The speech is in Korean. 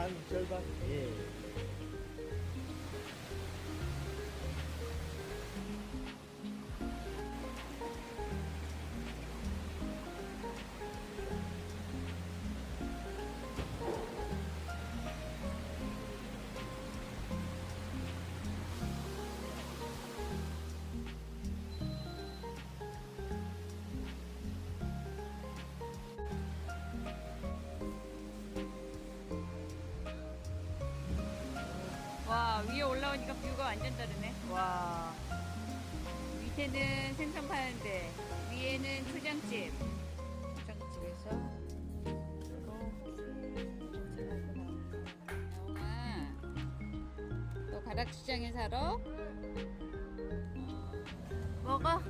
반 절반. 예. 와 위에 올라오니까 뷰가 완전 다르네. 와. 밑에는 생선 파는데 위에는 초장집. 초장집에서? 영아. 너 가락시장에 살아? 어. 먹어